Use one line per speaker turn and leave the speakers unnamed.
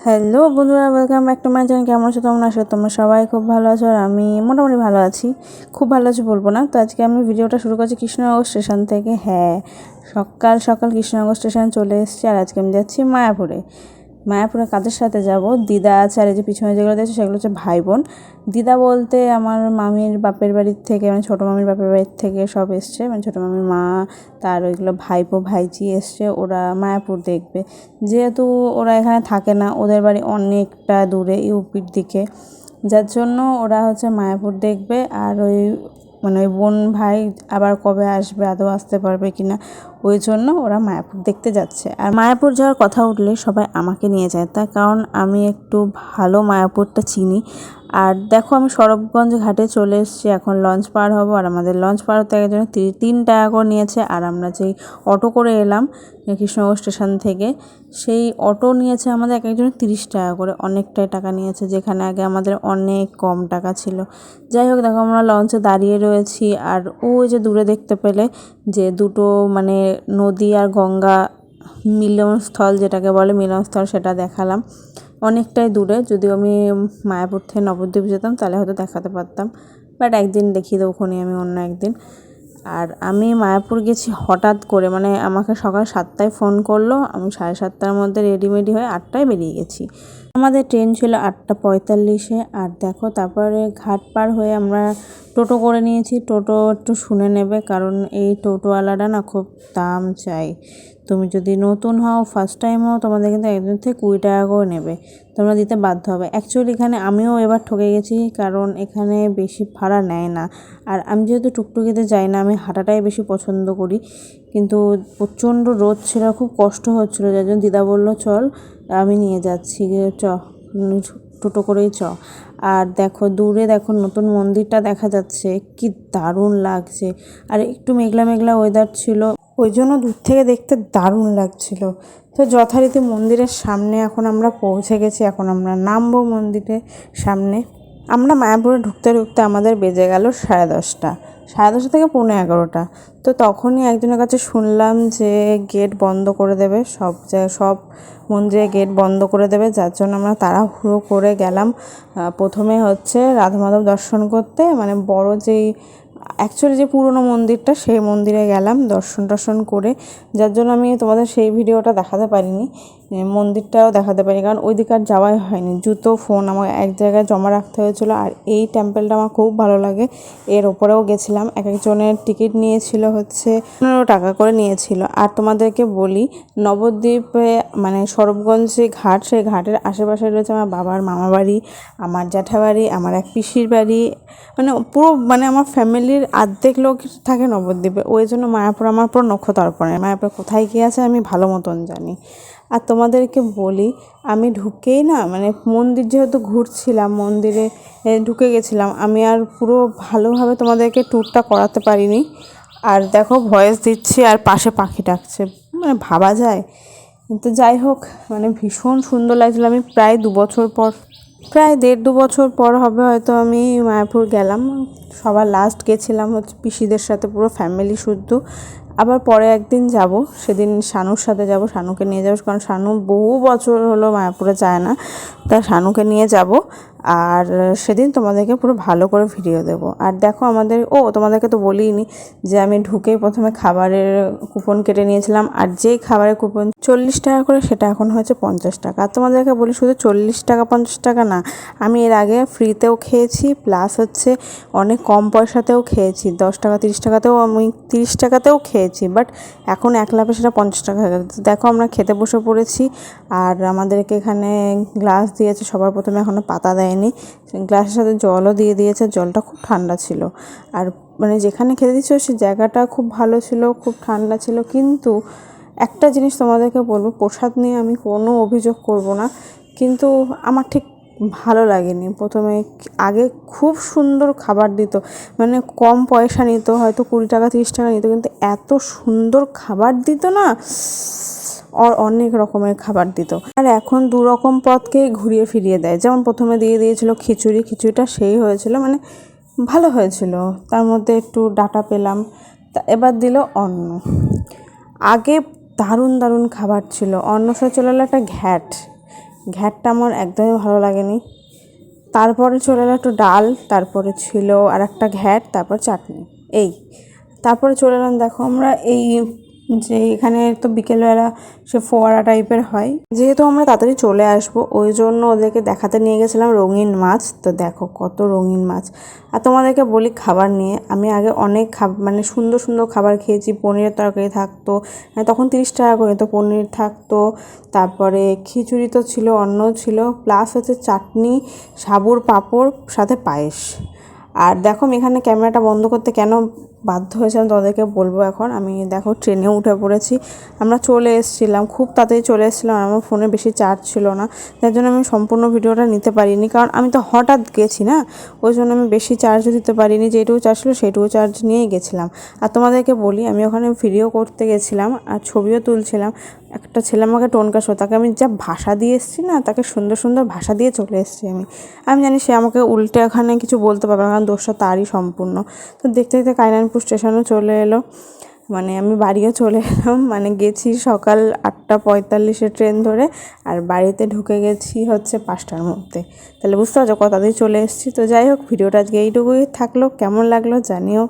Hello বন্ধুরা welcome back to my channel কেমন আছো তোমরা? আছো তোমরা সবাই খুব ভালো আছো আর আমি মোটামুটি ভালো আছি। খুব ভালো আছি বলব না। তো আজকে আমি ভিডিওটা শুরু করছি কৃষ্ণনগর স্টেশন থেকে। হ্যাঁ সকাল সকাল কৃষ্ণনগর স্টেশন চলে এসেছি আর আজকে আমি যাচ্ছি মায়াপুরে। মায়াপুরে কাদের সাথে যাব? দিদা আছে, আর এই যে পিছনে যেগুলো দেখছ সেগুলো হচ্ছে ভাই বোন দিদা বলতে আমার মামির বাপের বাড়ির থেকে মানে ছোটো মামির বাপের বাড়ির থেকে সব এসছে। মানে ছোটো মামির মা, তার ওইগুলো ভাইপো, ভাইজি এসছে, ওরা মায়াপুর দেখবে। যেহেতু ওরা এখানে থাকে না, ওদের বাড়ি অনেকটা দূরে, ইউপির দিকে। যার জন্য ওরা হচ্ছে মায়াপুর দেখবে, আর ওই মানে ওই বোন ভাই আবার কবে আসবে, আদৌ আসতে পারবে কি না ওই জন্য ওরা মায়াপুর দেখতে যাচ্ছে। আর মায়াপুর যাওয়ার কথা উঠলে সবাই আমাকে নিয়ে যায়। তার কারণ আমি একটু ভালো মায়াপুরটা চিনি। আর দেখো আমি সরবগঞ্জ ঘাটে চলে এসেছি। এখন লঞ্চ পার হব। আর আমাদের লঞ্চ পার হতে একজন তিন টাকা করে নিয়েছে। আর আমরা যেই অটো করে এলাম কৃষ্ণনগর স্টেশন থেকে, সেই অটো নিয়েছে আমাদের এক একজন তিরিশ টাকা করে। অনেকটাই টাকা নিয়েছে, যেখানে আগে আমাদের অনেক কম টাকা ছিল। যাই হোক, দেখো আমরা লঞ্চে দাঁড়িয়ে রয়েছি। আর ওই যে দূরে দেখতে পেলে যে দুটো মানে নদী আর গঙ্গা মিলনস্থল যেটাকে বলে মিলনস্থল সেটা দেখালাম। অনেকটাই দূরে, যদিও আমি মায়াপুর থেকে নবদ্বীপ যেতাম তাহলে হয়তো দেখাতে পারতাম। বাট একদিন দেখিয়ে দেবো, ওখানে আমি অন্য একদিন। আর আমি মায়াপুর গেছি হঠাৎ করে মানে আমাকে সকাল সাতটায় ফোন করল, আমি সাড়ে সাতটার মধ্যে রেডিমেডি হয়ে আটটায় বেরিয়ে গেছি। আমাদের ট্রেন ছিল আটটা পঁয়তাল্লিশে আর দেখো তারপরে ঘাট পার হয়ে আমরা টোটো করে নিয়েছি। টোটো একটু শুনে নেবে কারণ এই টোটোওয়ালাটা না খুব দাম চাই তুমি যদি নতুন হও ফার্স্ট টাইম হও, তোমাদের কিন্তু একজন থেকে কুড়ি টাকা করে নেবে। তোমরা দিতে বাধ্য হবে। অ্যাকচুয়ালি এখানে আমিও এবার ঠকে গেছি কারণ এখানে বেশি ভাড়া নেয় না। আর আমি যেহেতু টুকটুকিতে যাই না, আমি হাঁটাটাই বেশি পছন্দ করি। কিন্তু প্রচণ্ড রোদ ছিল, খুব কষ্ট হচ্ছিল। যার জন্য দিদা বলল, চল, আমি নিয়ে যাচ্ছি। চ, টোটো করেই চ। আর দেখো, দূরে দেখো, নতুন মন্দিরটা দেখা যাচ্ছে। কি দারুণ লাগছে। আর একটু মেঘলা মেঘলা ওয়েদার ছিল। ওই জন্য দূর থেকে দেখতে দারুণ লাগছিল। তো যথারীতি মন্দিরের সামনে এখন আমরা পৌঁছে গেছি। এখন আমরা নামবো মন্দিরের সামনে। আমরা মায়াপুরে ঢুকতে ঢুকতে আমাদের বেজে গেল সাড়ে দশটা। সাড়ে দশটা থেকে পৌনে এগারোটা। তো তখনই একজনের কাছে শুনলাম যে গেট বন্ধ করে দেবে, সব সব মন্দিরে গেট বন্ধ করে দেবে, যার জন্য আমরা তাড়াহুড়ো করে গেলাম। প্রথমে হচ্ছে রাধামাধব দর্শন করতে মানে বড় যেই অ্যাকচুয়ালি যে পুরনো মন্দিরটা সেই মন্দিরে গেলাম দর্শন টর্শন করে। যার জন্য আমি তোমাদের সেই ভিডিওটা দেখাতে পারিনি মন্দিরটাও দেখাতে পারি কারণ ওই দিকে আর যাওয়াই হয়নি। জুতো, ফোন আমার এক জায়গায় জমা রাখতে হয়েছিল আর এই টেম্পেলটা আমার খুব ভালো লাগে। এর ওপরেও গেছিলাম। এক একজনের টিকিট নিয়েছিল হচ্ছে পনেরো টাকা করে নিয়েছিল। আর তোমাদেরকে বলি, নবদ্বীপে মানে সরবগঞ্জ যে ঘাট, সেই ঘাটের আশেপাশে রয়েছে আমার বাবার মামা বাড়ি আমার জ্যাঠা বাড়ি আমার এক পিসির বাড়ি। মানে পুরো মানে আমার ফ্যামিলির অর্ধেক লোক থাকে নবদ্বীপে ওই জন্য মায়াপুর আমার পুরো নক্ষতর্পণে মায়াপুর কোথায় গিয়ে আছে আমি ভালো মতন জানি। আর তোমাদেরকে বলি, আমি ঢুকেই না মানে মন্দির যেহেতু ঘুরছিলাম, মন্দিরে ঢুকে গেছিলাম, আমি আর পুরো ভালোভাবে তোমাদেরকে ট্যুরটা করাতে পারিনি। আর দেখো ভয়েস দিচ্ছি আর পাশে পাখি ডাকছে। মানে ভাবা যায়। কিন্তু যাই হোক মানে ভীষণ সুন্দর লাগছিল। আমি প্রায় দু বছর পর প্রায় দেড় দু বছর পর হবে, হয়তো আমি মায়াপুর গেলাম। সবার লাস্ট গেছিলাম হচ্ছে পিসিদের সাথে, পুরো ফ্যামিলি শুদ্ধ। আবার পরে একদিন যাব, সেদিন শানুর সাথে যাব, শানুকে নিয়ে যাব, কারণ শানু বহু বছর হলো মায়াপুরে যায় না, তা শানুকে নিয়ে যাব, আর সেদিন তোমাদেরকে পুরো ভালো করে ভিডিও দেব। আর দেখো আমাদের, ও, তোমাদেরকে তো বলিনি যে আমি ঢুকে প্রথমে খাবারের কুপন কেটে নিয়েছিলাম, আর যেই খাবারের কুপন চল্লিশ টাকা করে, সেটা এখন হয়েছে পঞ্চাশ টাকা। আর তোমাদেরকে বলি, শুধু চল্লিশ টাকা, পঞ্চাশ টাকা না, আমি এর আগে ফ্রিতেও খেয়েছি প্লাস হচ্ছে অনেক কম পয়সাতেও খেয়েছি, দশ টাকা, তিরিশ টাকাতেও আমি, তিরিশ টাকাতেও খেয়েছি। বাট এখন এক লাভে সেটা পঞ্চাশ টাকা হয়ে গেছে। দেখো আমরা খেতে বসে পড়েছি, আর আমাদেরকে এখানে গ্লাস দিয়েছে, সবার প্রথমে এখনও পাতা দেয়নি। গ্লাসের সাথে জলও দিয়ে দিয়েছে, জলটা খুব ঠান্ডা ছিল। আর মানে যেখানে খেতে দিচ্ছ সে জায়গাটা খুব ভালো ছিল, খুব ঠান্ডা ছিল, কিন্তু একটা জিনিস তোমাদেরকে বলব, প্রসাদ নিয়ে আমি কোনো অভিযোগ করব না, কিন্তু আমার ঠিক ভালো লাগেনি। প্রথমে আগে খুব সুন্দর খাবার দিত। মানে কম পয়সা নিত, হয়তো কুড়ি টাকা, তিরিশ টাকা নিত, কিন্তু এত সুন্দর খাবার দিত না আর অনেক রকমের খাবার দিত। আর এখন দু রকম পদকে ঘুরিয়ে ফিরিয়ে দেয়। যেমন প্রথমে দিয়ে দিয়েছিল খিচুড়ি, খিচুড়িটা সেই হয়েছিল মানে ভালো হয়েছিল। তার মধ্যে একটু ডাটা পেলাম, তা এবার দিল অন্ন। আগে দারুণ দারুণ খাবার ছিল। অন্য সাথে চলে একটা ঘ্যাট। ঘ্যাটটা আমার একদমই ভালো লাগেনি। তারপরে চলে এলো একটু ডাল, তারপরে ছিল আর একটা ঘ্যাট, তারপর চাটনি। এই, তারপরে চলে এলাম, দেখো আমরা এই যে এখানে তো বিকেলবেলা সে ফোয়ারা টাইপের হয়। যেহেতু আমরা তাড়াতাড়ি চলে আসব, ওই জন্য ওদেরকে দেখাতে নিয়ে গেছিলাম রঙিন মাছ। তো দেখো কত রঙিন মাছ। আর তোমাদেরকে বলি খাবার নিয়ে, আমি আগে অনেক মানে সুন্দর সুন্দর খাবার খেয়েছি। পনিরের তরকারি থাকতো মানে তখন তিরিশ টাকা করে তো পনির থাকতো। তারপরে খিচুড়ি তো ছিল, অন্ন ছিল প্লাস হচ্ছে চাটনি, সাবুর পাঁপড়, সাথে পায়েস। আর দেখো এখানে ক্যামেরাটা বন্ধ করতে কেন বাধ্য হয়েছিলাম তাদেরকে বলব এখন। আমি দেখো ট্রেনে উঠে পড়েছি। আমরা চলে এসেছিলাম, খুব তাড়াতাড়ি চলে এসেছিলাম। আমার ফোনে বেশি চার্জ ছিল না। তার জন্য আমি সম্পূর্ণ ভিডিওটা নিতে পারিনি। কারণ আমি তো হঠাৎ গেছি না, ওই জন্য আমি বেশি চার্জও দিতে পারিনি। যেটুকু চার্জ ছিল, সেটুকু চার্জ নিয়েই গেছিলাম। আর তোমাদেরকে বলি, আমি ওখানে ভিডিও করতে গেছিলাম আর ছবিও তুলছিলাম। একটা ছেলে আমাকে টোনকা শো, তাকে আমি যা ভাষা দিয়ে এসেছি না, তাকে সুন্দর সুন্দর ভাষা দিয়ে চলে এসেছি আমি। আমি জানি সে আমাকে উল্টে ওখানে কিছু বলতে পারবে না, কারণ দোষটা তারই সম্পূর্ণ। তো দেখতে দেখতে কাইনানপুর স্টেশনও চলে এলো। মানে আমি বাড়িও চলে এলাম মানে গেছি সকাল আটটা পঁয়তাল্লিশে ট্রেন ধরে, আর বাড়িতে ঢুকে গেছি হচ্ছে পাঁচটার মধ্যে। তাহলে বুঝতে পারছ কত তাড়াতাড়ি চলে এসেছি। তো যাই হোক, ভিডিওটা আজকে এইটুকুই থাকল, কেমন লাগল জানিও।